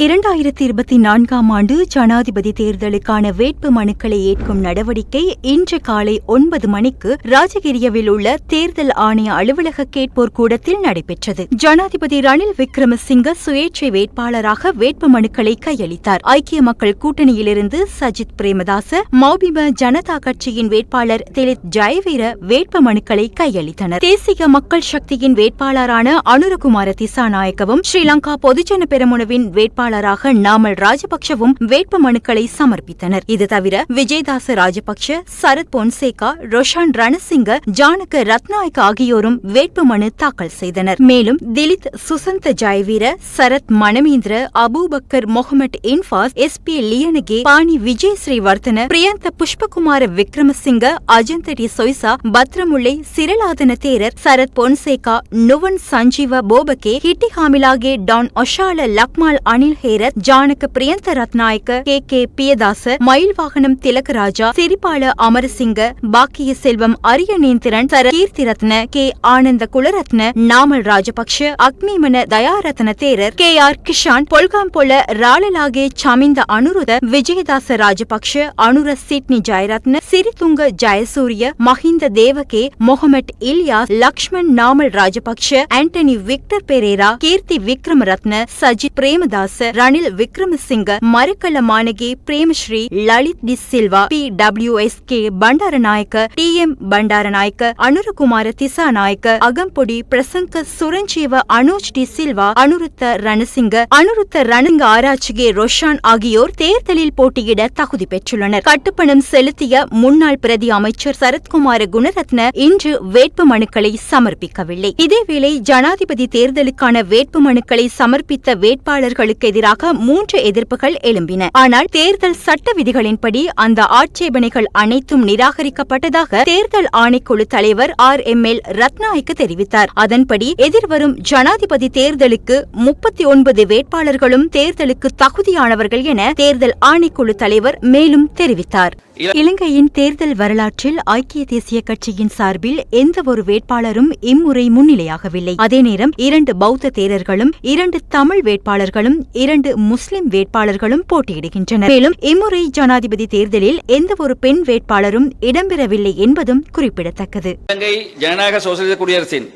இரண்டாயிரத்தி இருபத்தி நான்காம் ஆண்டு ஜனாதிபதி தேர்தலுக்கான வேட்பு மனுக்களை ஏற்கும் நடவடிக்கை இன்று காலை ஒன்பது மணிக்கு ராஜகிரியவில் உள்ள தேர்தல் ஆணைய அலுவலக கேட்போர் கூடத்தில் நடைபெற்றது. ஜனாதிபதி ரணில் விக்ரமசிங்க சுயேட்சை வேட்பாளராக வேட்பு மனுக்களை கையளித்தார். ஐக்கிய மக்கள் கூட்டணியிலிருந்து சஜித் பிரேமதாச மௌபிம ஜனதா கட்சியின் வேட்பாளர் திலித் ஜெயவீர வேட்பு மனுக்களை கையளித்தனர். தேசிய மக்கள் சக்தியின் வேட்பாளரான அனுரகுமார திசாநாயக்கவும் ஸ்ரீலங்கா பொதுஜன பெரமுனவின் வேட்பாளராக நாமல் ராஜபக்சவும் வேட்பு மனுக்களை சமர்ப்பித்தனர். இது தவிர விஜயதாச ராஜபக்ஷ சரத் பொன்சேகா ரொஷான் ரணசிங்க ஜானக ரத்நாயக் ஆகியோரும் வேட்பு மனு தாக்கல் செய்தனர். மேலும் Dilith Susantha Jayaweera Sarath Manamendra Abubakar Mohammed Infas S P Liyanage Pani Vijay Sriwardhana Priyantha Pushpakumara Wickremesinghe Ajantha de Zoysa Battaramulle Seelarathana Thero Sarath Fonseka Nuwan Sanjeewa Bopage Hitti Hamillage Don Oshala Lakmal Anil Herath Janaka Priyantha Ratnayake K. K. Piyadasa Mayilvaganam Thilakarajah Siripala Amarasinghe Pakkiya Selvam Ariyanethiran Sara Keerthiratne K. Ananda Kularatne Namal Rajapaksa Akmeemana Dayarathana Thero K. R. Kishan Polgampola Ralalage Saminda Anuruddha Wijeyadasa Rajapaksa Anura Sidney Jayarathna Sirithunga Jayasuriya Mahinda Dewage Mohamed Ilyas Lakshman Namal Rajapaksa Antony Victor Perera Keerthi Wickremaratne Sajith Premadasa Ranil Wickremesinghe Marakkala Manage Premasiri Lalith de Silva P W S K Bandaranayake D M Bandaranayake Anurakumara Dissanayake Agampodi Prasanga Suranjeewa Anuj de Silva Anuruddha Ranasinghe Anuruddha Ranaga Arachchige Roshan ஆகியோர் தேர்தலில் போட்டியிட தகுதி பெற்றுள்ளனர். கட்டுப்பணம் செலுத்திய முன்னாள் பிரதி அமைச்சர் சரத்குமார குணரத்ன இன்று வேட்பு மனுக்களை சமர்ப்பிக்கவில்லை. இதேவேளை ஜனாதிபதி தேர்தலுக்கான வேட்பு மனுக்களை சமர்ப்பித்த வேட்பாளர்களுக்கு எதிராக மூன்று எதிர்ப்புகள் எழும்பின. ஆனால் தேர்தல் சட்ட விதிகளின்படி அந்த ஆட்சேபனைகள் அனைத்தும் நிராகரிக்கப்பட்டதாக தேர்தல் ஆணைக்குழு தலைவர் ஆர் எம் எல் ரத்நாய்க்கு தெரிவித்தார். அதன்படி எதிர்வரும் ஜனாதிபதி தேர்தலுக்கு முப்பத்தி ஒன்பது வேட்பாளர்களும் தேர்தலுக்கு தகுதியானவர்கள் என தேர்தல் ஆணைக்குழு தலைவர் மேலும் தெரிவித்தார். இலங்கையின் தேர்தல் வரலாற்றில் ஐக்கிய தேசிய கட்சியின் சார்பில் எந்த ஒரு வேட்பாளரும் இம்முறை முன்னிலையாகவில்லை. அதே நேரம் இரண்டு பௌத்த தேரர்களும் இரண்டு தமிழ் வேட்பாளர்களும் இரண்டு முஸ்லிம் வேட்பாளர்களும் போட்டியிடுகின்றனர். மேலும் இம்முறை ஜனாதிபதி தேர்தலில் எந்த ஒரு பெண் வேட்பாளரும் இடம்பெறவில்லை என்பதும் குறிப்பிடத்தக்கது. இலங்கை ஜனநாயக சோசியலிச குடியரசின்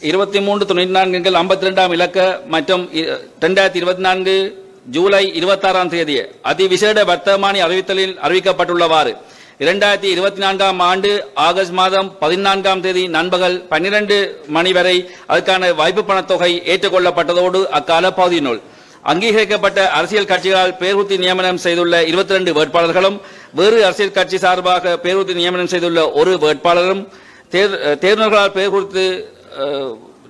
இருபத்தி மூன்று தொண்ணூற்றி நான்கு ஐம்பத்தி இரண்டாம் இலக்க மற்றும் இரண்டாயிரத்தி இருபத்தி நான்கு ஜூலை இருபத்தாறாம் தேதி அதிவிசேட வர்த்தமானி அறிவித்தலில் அறிவிக்கப்பட்டுள்ளவாறு இரண்டாயிரத்தி இருபத்தி நான்காம் ஆண்டு ஆகஸ்ட் மாதம் பதினான்காம் தேதி நண்பகல் பன்னிரண்டு மணி வரை அதற்கான வாய்ப்பு பணத்தொகை ஏற்றுக்கொள்ளப்பட்டதோடு அக்கால பகுதியினுள் அங்கீகரிக்கப்பட்ட அரசியல் கட்சிகளால் பேருத்தி நியமனம் செய்துள்ள இருபத்தி ரெண்டு வேட்பாளர்களும் வேறு அரசியல் கட்சி சார்பாக பேருத்தி நியமனம் செய்துள்ள ஒரு வேட்பாளரும் தேர் தேர்தல்களால் பேர் குறித்து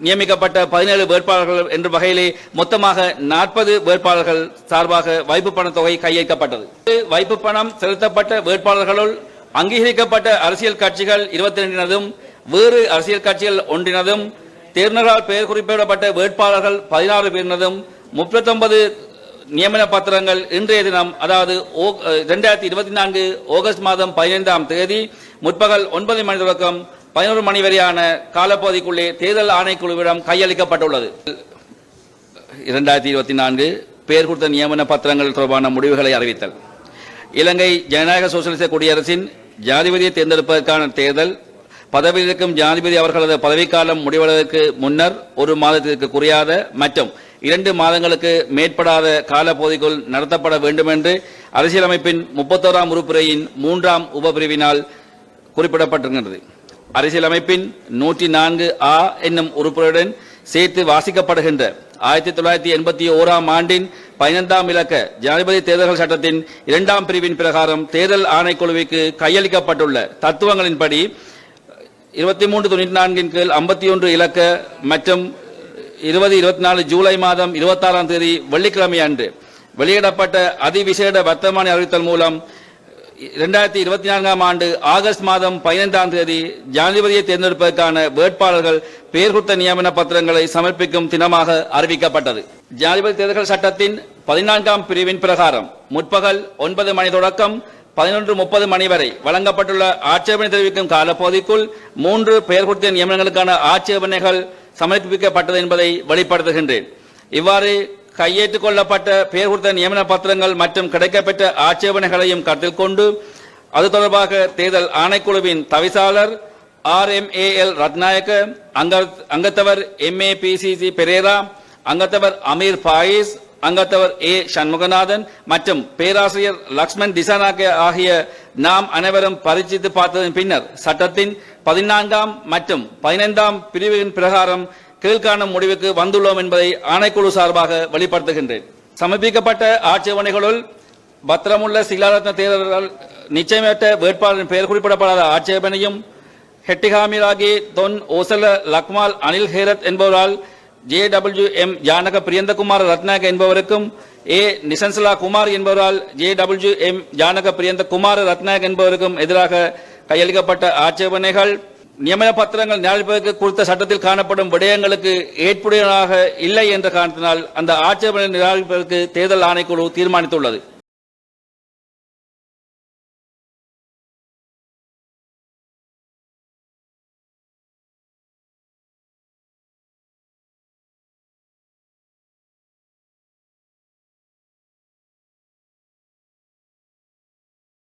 நியமிக்கப்பட்ட பதினேழு வேட்பாளர்கள் என்ற வகையிலே மொத்தமாக நாற்பது வேட்பாளர்கள் சார்பாக வைப்பு பண தொகை கையளிக்கப்பட்டது. வைப்பு பணம் செலுத்தப்பட்ட வேட்பாளர்களுள் அங்கீகரிக்கப்பட்ட அரசியல் கட்சிகள் இருபத்தி ரெண்டினதும் வேறு அரசியல் கட்சிகள் ஒன்றினதும் தேர்தலால் பெயர் குறிப்பிடப்பட்ட வேட்பாளர்கள் பதினாறு பேரினதும் முப்பத்தொன்பது நியமன பத்திரங்கள் இன்றைய தினம் அதாவது இரண்டாயிரத்தி இருபத்தி நான்கு ஆகஸ்ட் மாதம் பதினைந்தாம் தேதி முற்பகல் ஒன்பது மணி தொடக்கம் பதினோரு மணி வரையான காலப்பகுதிக்குள்ளே தேர்தல் ஆணைக்குழுவிடம் கையளிக்கப்பட்டுள்ளது. இரண்டாயிரத்தி இருபத்தி நான்கு பெயர் கொடுத்த நியமன பத்திரங்கள் தொடர்பான முடிவுகளை அறிவித்தல். இலங்கை ஜனநாயக சோசியலிச குடியரசின் ஜனாதிபதியை தேர்ந்தெடுப்பதற்கான தேர்தல் பதவியில் இருக்கும் ஜனாதிபதி அவர்களது பதவிக்காலம் முடிவதற்கு முன்னர் ஒரு மாதத்திற்கு குறையாத மற்றும் இரண்டு மாதங்களுக்கு மேற்படாத காலப்பகுதிக்குள் நடத்தப்பட வேண்டும் என்று அரசியலமைப்பின் முப்பத்தோராம் உறுப்புரையின் மூன்றாம் உபபிரிவினால் குறிப்பிடப்பட்டிருக்கின்றது. அரசியலமைப்பின் நூற்றி நான்கு ஆ என்னும் உறுப்புடன் சேர்த்து வாசிக்கப்படுகின்ற ஆயிரத்தி தொள்ளாயிரத்தி எண்பத்தி ஓராம் ஆண்டின் பதினைந்தாம் இலக்க ஜனாதிபதி தேர்தல்கள் சட்டத்தின் இரண்டாம் பிரிவின் பிரகாரம் தேர்தல் ஆணைக்குழுவிற்கு கையளிக்கப்பட்டுள்ள தத்துவங்களின்படி இருபத்தி மூன்று தொண்ணூற்றி நான்கின் கீழ் ஐம்பத்தி ஒன்று இலக்க மற்றும் இருபது இருபத்தி நாலு ஜூலை மாதம் இருபத்தாறாம் தேதி வெள்ளிக்கிழமை அன்று வெளியிடப்பட்ட அதிவிசேட வர்த்தமானி அறிவித்தல் மூலம் இரண்டாயிரத்தி இருபத்தி நான்காம் ஆண்டு ஆகஸ்ட் மாதம் பதினைந்தாம் தேதி ஜனாதிபதியை தேர்ந்தெடுப்பதற்கான வேட்பாளர்கள் பெயர் குறித்த நியமன பத்திரங்களை சமர்ப்பிக்கும் தினமாக அறிவிக்கப்பட்டது. ஜனாதிபதி தேர்தல்கள் சட்டத்தின் பதினான்காம் பிரிவின் பிரகாரம் முற்பகல் ஒன்பது மணி தொடக்கம் பதினொன்று முப்பது மணி வரை வழங்கப்பட்டுள்ள ஆட்சேபனை தெரிவிக்கும் காலப்பகுதிக்குள் மூன்று பெயர் குறித்த நியமனங்களுக்கான ஆட்சேபனைகள் சமர்ப்பிக்கப்பட்டது என்பதை வெளிப்படுத்துகின்றேன். இவ்வாறு கையேற்றுக் கொள்ளப்பட்ட பெயர் கொடுத்த நியமன பத்திரங்கள் மற்றும் கிடைக்கப்பெற்ற ஆட்சேபனைகளையும் கருத்தில் கொண்டு அது தொடர்பாக தேர்தல் ஆணைக்குழுவின் தவிசாளர் R M A L Ratnayake அங்கத்தவர் M A P C C Perera அங்கத்தவர் Ameer Faiz அங்கத்தவர் ஏ சண்முகநாதன் மற்றும் பேராசிரியர் லக்ஷ்மண் திசாநாயக்க ஆகிய நாம் அனைவரும் பரிசித்து பார்த்ததன் பின்னர் சட்டத்தின் பதினான்காம் மற்றும் பதினைந்தாம் பிரிவின் பிரகாரம் கீழ்காணும் முடிவுக்கு வந்துள்ளோம் என்பதை ஆணைக்குழு சார்பாக வெளிப்படுத்துகின்றேன். சமர்ப்பிக்கப்பட்ட ஆட்சேபனைகளுள் பத்திரமுள்ள சீலாரத்ன தேர்தல்கள் நிச்சயமற்ற வேட்பாளரின் பெயர் குறிப்பிடப்படாத ஆட்சேபனையும் ஹெட்டிகாமிராகி தொன் ஓசல லக்மால் அனில் ஹேரத் என்பவரால் J W M Janaka Priyanthakumar Ratnayake என்பவருக்கும் ஏ நிசன்சலா குமார் என்பவரால் J W M Janaka Priyantha Kumar Ratnayake என்பவருக்கும் எதிராக கையளிக்கப்பட்ட ஆட்சேபனைகள் நியமன பத்திரங்கள் நியாயப்படுத்த குறித்த சட்டத்தில் காணப்படும் விடயங்களுக்கு ஏற்புடையதாக இல்லை என்ற காரணத்தினால் அந்த ஆட்சேபனை நிராகரிப்பதற்கு தேர்தல் ஆணைக்குழு தீர்மானித்துள்ளது.